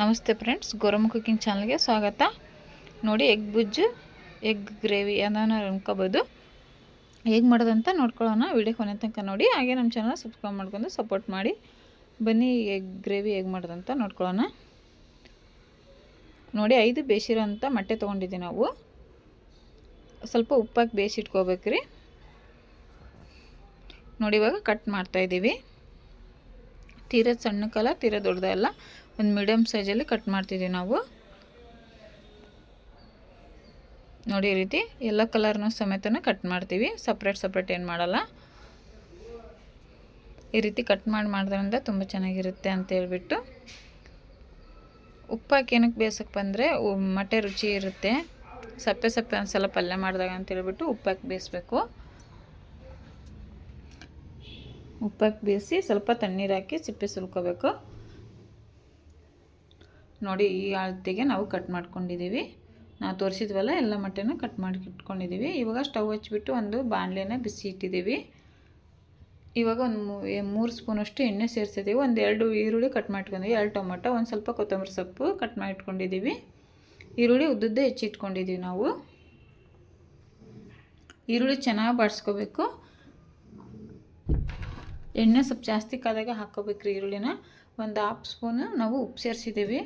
ನಮಸ್ತೆ friends Goramma cooking ಚಾನಲ್ಗೆ ಸ್ವಾಗತ. ನೋಡಿ ಎಗ್ ಬುಜ್ಜು ಎಗ್ ಗ್ರೇವಿ ಅದನ್ನು ಅನ್ಕೋಬೋದು ಹೇಗೆ ಮಾಡೋದಂತ ನೋಡ್ಕೊಳ್ಳೋಣ. ವಿಡಿಯೋ ಕೊನೆ ತನಕ ನೋಡಿ. ಹಾಗೆ ನಮ್ಮ ಚಾನಲ್ ಸಬ್ಸ್ಕ್ರೈಬ್ ಮಾಡ್ಕೊಂಡು ಸಪೋರ್ಟ್ ಮಾಡಿ. ಬನ್ನಿ ಎಗ್ ಗ್ರೇವಿ ಹೇಗೆ ಮಾಡೋದಂತ ನೋಡ್ಕೊಳ್ಳೋಣ. ನೋಡಿ, ಐದು ಬೇಯಿಸಿರೋಂಥ ಮೊಟ್ಟೆ ತೊಗೊಂಡಿದ್ದೀವಿ ನಾವು. ಸ್ವಲ್ಪ ಉಪ್ಪಾಕಿ ಬೇಯಿಸಿಟ್ಕೋಬೇಕ್ರಿ. ನೋಡಿ, ಇವಾಗ ಕಟ್ ಮಾಡ್ತಾಯಿದ್ದೀವಿ ತೀರ ಸಣ್ಣಕ್ಕಲ್ಲ ತೀರ ದೊಡ್ಡದಲ್ಲ. ಒಂದು ಮೀಡಿಯಮ್ ಸೈಜಲ್ಲಿ ಕಟ್ ಮಾಡ್ತಿದ್ದೀವಿ ನಾವು. ನೋಡಿ ಈ ರೀತಿ ಎಲ್ಲ ಕಲರ್ನ ಸಮೇತ ಕಟ್ ಮಾಡ್ತೀವಿ. ಸಪ್ರೇಟ್ ಸಪ್ರೇಟ್ ಏನು ಮಾಡಲ್ಲ. ಈ ರೀತಿ ಕಟ್ ಮಾಡಿ ಮಾಡೋದ್ರಿಂದ ತುಂಬ ಚೆನ್ನಾಗಿರುತ್ತೆ ಅಂತ ಹೇಳ್ಬಿಟ್ಟು. ಉಪ್ಪಾಕಿ ಏನಕ್ಕೆ ಬೇಯಿಸಕ್ಕೆ ಬಂದರೆ ಮೊಟ್ಟೆ ರುಚಿ ಇರುತ್ತೆ. ಸಪ್ಪೆ ಸಪ್ಪೆ ಒಂದ್ಸಲ ಪಲ್ಯ ಮಾಡಿದಾಗ ಅಂತ ಹೇಳ್ಬಿಟ್ಟು ಉಪ್ಪಾಕಿ ಬೇಯಿಸ್ಬೇಕು. ಉಪ್ಪಾಕಿ ಬೇಯಿಸಿ ಸ್ವಲ್ಪ ತಣ್ಣೀರು ಹಾಕಿ ಸಿಪ್ಪೆ ಸುಲ್ಕೋಬೇಕು. ನೋಡಿ ಈ ಅಳತೆಗೆ ನಾವು ಕಟ್ ಮಾಡ್ಕೊಂಡಿದ್ದೀವಿ. ನಾವು ತೋರಿಸಿದ್ವಲ್ಲ ಎಲ್ಲ ಮೊಟ್ಟೆನ ಕಟ್ ಮಾಡಿ ಇಟ್ಕೊಂಡಿದ್ದೀವಿ. ಇವಾಗ ಸ್ಟವ್ ಹಚ್ಚಿಬಿಟ್ಟು ಒಂದು ಬಾಣಲೆನ ಬಿಸಿ ಇಟ್ಟಿದ್ದೀವಿ. ಇವಾಗ ಒಂದು ಮೂರು ಸ್ಪೂನಷ್ಟು ಎಣ್ಣೆ ಸೇರಿಸಿದ್ದೀವಿ. ಒಂದು ಎರಡು ಈರುಳ್ಳಿ ಕಟ್ ಮಾಡ್ಕೊಂಡಿದ್ದೀವಿ. ಎರಡು ಟೊಮೊಟೊ, ಒಂದು ಸ್ವಲ್ಪ ಕೊತ್ತಂಬರಿ ಸೊಪ್ಪು ಕಟ್ ಮಾಡಿ ಇಟ್ಕೊಂಡಿದ್ದೀವಿ ಈರುಳ್ಳಿ ಉದ್ದುದ್ದೇ ಹೆಚ್ಚಿಟ್ಕೊಂಡಿದ್ದೀವಿ ನಾವು. ಈರುಳ್ಳಿ ಚೆನ್ನಾಗಿ ಬಾಡಿಸ್ಕೋಬೇಕು. ಎಣ್ಣೆ ಸ್ವಲ್ಪ ಜಾಸ್ತಿ ಕಾದಾಗ ಹಾಕ್ಕೋಬೇಕ್ರಿ ಈರುಳ್ಳಿನ. ಒಂದು ಹಾಫ್ ಸ್ಪೂನು ನಾವು ಉಪ್ಪು ಸೇರಿಸಿದ್ದೀವಿ.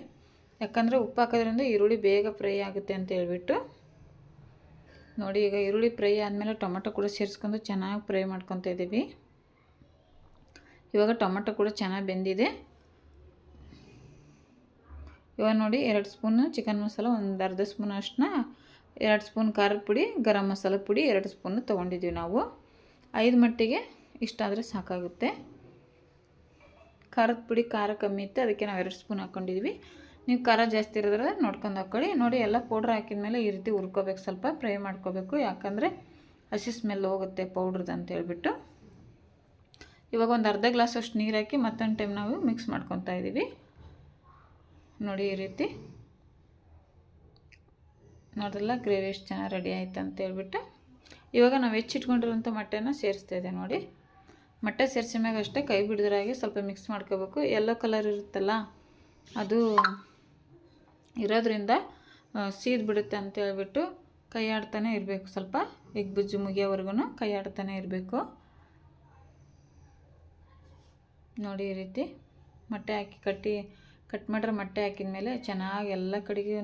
ಯಾಕಂದರೆ ಉಪ್ಪು ಹಾಕೋದ್ರಿಂದ ಈರುಳ್ಳಿ ಬೇಗ ಫ್ರೈ ಆಗುತ್ತೆ ಅಂತ ಹೇಳ್ಬಿಟ್ಟು. ನೋಡಿ, ಈಗ ಈರುಳ್ಳಿ ಫ್ರೈ ಆದಮೇಲೆ ಟೊಮೆಟೊ ಕೂಡ ಸೇರಿಸ್ಕೊಂಡು ಚೆನ್ನಾಗಿ ಫ್ರೈ ಮಾಡ್ಕೊತಾ ಇದ್ದೀವಿ ಇವಾಗ ಟೊಮೆಟೊ ಕೂಡ ಚೆನ್ನಾಗಿ ಬೆಂದಿದೆ. ಇವಾಗ ನೋಡಿ, ಎರಡು ಸ್ಪೂನು ಚಿಕನ್ ಮಸಾಲ, ಒಂದು ಅರ್ಧ ಸ್ಪೂನ್ ಅಷ್ಟನ್ನ ಎರಡು ಸ್ಪೂನ್ ಖಾರದ ಪುಡಿ, ಗರಂ ಮಸಾಲ ಪುಡಿ, ಎರಡು ಸ್ಪೂನು ತೊಗೊಂಡಿದ್ದೀವಿ ನಾವು. ಐದು ಮಟ್ಟಿಗೆ ಇಷ್ಟಾದರೆ ಸಾಕಾಗುತ್ತೆ. ಖಾರದ ಪುಡಿ ಖಾರ ಕಮ್ಮಿ ಇತ್ತು, ಅದಕ್ಕೆ ನಾವು ಎರಡು ಸ್ಪೂನ್ ಹಾಕ್ಕೊಂಡಿದ್ವಿ ನೀವು ಖಾರ ಜಾಸ್ತಿ ಇರೋದ್ರೆ ನೋಡ್ಕೊಂಡು ಹಾಕ್ಕೊಳ್ಳಿ ನೋಡಿ, ಎಲ್ಲ ಪೌಡ್ರ್ ಹಾಕಿದ ಮೇಲೆ ಈ ರೀತಿ ಹುರ್ಕೋಬೇಕು. ಸ್ವಲ್ಪ ಫ್ರೈ ಮಾಡ್ಕೋಬೇಕು. ಯಾಕಂದರೆ ಹಸಿ ಸ್ಮೆಲ್ ಹೋಗುತ್ತೆ ಪೌಡ್ರದ್ದು ಅಂತ ಹೇಳ್ಬಿಟ್ಟು. ಇವಾಗ ಒಂದು ಅರ್ಧ ಗ್ಲಾಸ್ ಅಷ್ಟು ನೀರು ಹಾಕಿ ಮತ್ತೊಂದು ಟೈಮ್ ನಾವು ಮಿಕ್ಸ್ ಮಾಡ್ಕೊತಾ ಇದ್ದೀವಿ ನೋಡಿ, ಈ ರೀತಿ. ನೋಡಲ್ಲ ಗ್ರೇವಿ ಎಷ್ಟು ಚೆನ್ನಾಗಿ ರೆಡಿ ಆಯ್ತು ಅಂತ ಹೇಳ್ಬಿಟ್ಟು. ಇವಾಗ ನಾವು ಹೆಚ್ಚಿಟ್ಕೊಂಡಿರೋಂಥ ಮೊಟ್ಟೆನ ಸೇರಿಸ್ತಾ ಇದೆ ನೋಡಿ. ಮೊಟ್ಟೆ ಸೇರಿಸಿದ ಮ್ಯಾಗ ಅಷ್ಟೇ ಕೈ ಬಿಡಿದ್ರಾಗೆ ಸ್ವಲ್ಪ ಮಿಕ್ಸ್ ಮಾಡ್ಕೋಬೇಕು. ಯೆಲ್ಲೋ ಕಲರ್ ಇರುತ್ತಲ್ಲ, ಅದು ಇರೋದ್ರಿಂದ ಸೀದ್ ಬಿಡುತ್ತೆ ಅಂತ ಹೇಳ್ಬಿಟ್ಟು ಕೈ ಆಡ್ತಾನೆ ಇರಬೇಕು. ಸ್ವಲ್ಪ ಎಗ್ ಬುಜ್ಜು ಮುಗಿಯೋವರೆಗೂ ಕೈಯಾಡ್ತಾನೆ ಇರಬೇಕು. ನೋಡಿ ಈ ರೀತಿ ಮೊಟ್ಟೆ ಹಾಕಿ ಕಟ್ಟಿ, ಕಟ್ ಮಾಡಿರೋ ಮೊಟ್ಟೆ ಹಾಕಿದ ಮೇಲೆ ಚೆನ್ನಾಗಿ ಎಲ್ಲ ಕಡೆಗೂ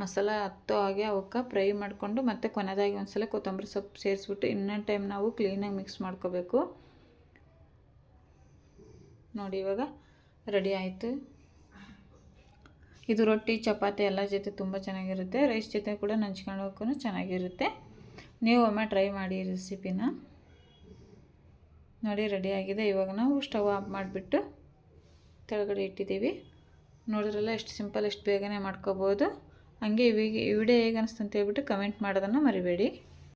ಮಸಾಲ ಹತ್ತೋ ಹಾಗೆ ಅವಕ್ಕೆ ಫ್ರೈ ಮಾಡಿಕೊಂಡು ಮತ್ತು ಕೊನೆದಾಗಿ ಒಂದ್ಸಲ ಕೊತ್ತಂಬರಿ ಸೊಪ್ಪು ಸೇರಿಸ್ಬಿಟ್ಟು ಇನ್ನೊಂದು ಟೈಮ್ ನಾವು ಕ್ಲೀನಾಗಿ ಮಿಕ್ಸ್ ಮಾಡ್ಕೋಬೇಕು. ನೋಡಿ ಇವಾಗ ರೆಡಿ ಆಯಿತು. ಇದು ರೊಟ್ಟಿ, ಚಪಾತಿ ಎಲ್ಲ ಜೊತೆ ತುಂಬ ಚೆನ್ನಾಗಿರುತ್ತೆ. ರೈಸ್ ಜೊತೆ ಕೂಡ ನಂಚ್ಕೊಳ್ಳೋಕ್ಕೂ ಚೆನ್ನಾಗಿರುತ್ತೆ. ನೀವು ಒಮ್ಮೆ ಟ್ರೈ ಮಾಡಿ ರೆಸಿಪಿನ. ನೋಡಿ ರೆಡಿಯಾಗಿದೆ ಇವಾಗ ನಾವು ಸ್ಟವ್ ಆಫ್ ಮಾಡಿಬಿಟ್ಟು ಕೆಳಗಡೆ ಇಟ್ಟಿದ್ದೀವಿ. ನೋಡಿದ್ರಲ್ಲ, ಎಷ್ಟು ಸಿಂಪಲ್, ಎಷ್ಟು ಬೇಗನೆ ಮಾಡ್ಕೋಬೋದು. ಹಂಗೆ ಈ ವಿಡಿಯೋ ಹೇಗೆ ಅನಿಸ್ತು ಅಂತ ಹೇಳ್ಬಿಟ್ಟು ಕಮೆಂಟ್ ಮಾಡೋದನ್ನು ಮರಿಬೇಡಿ.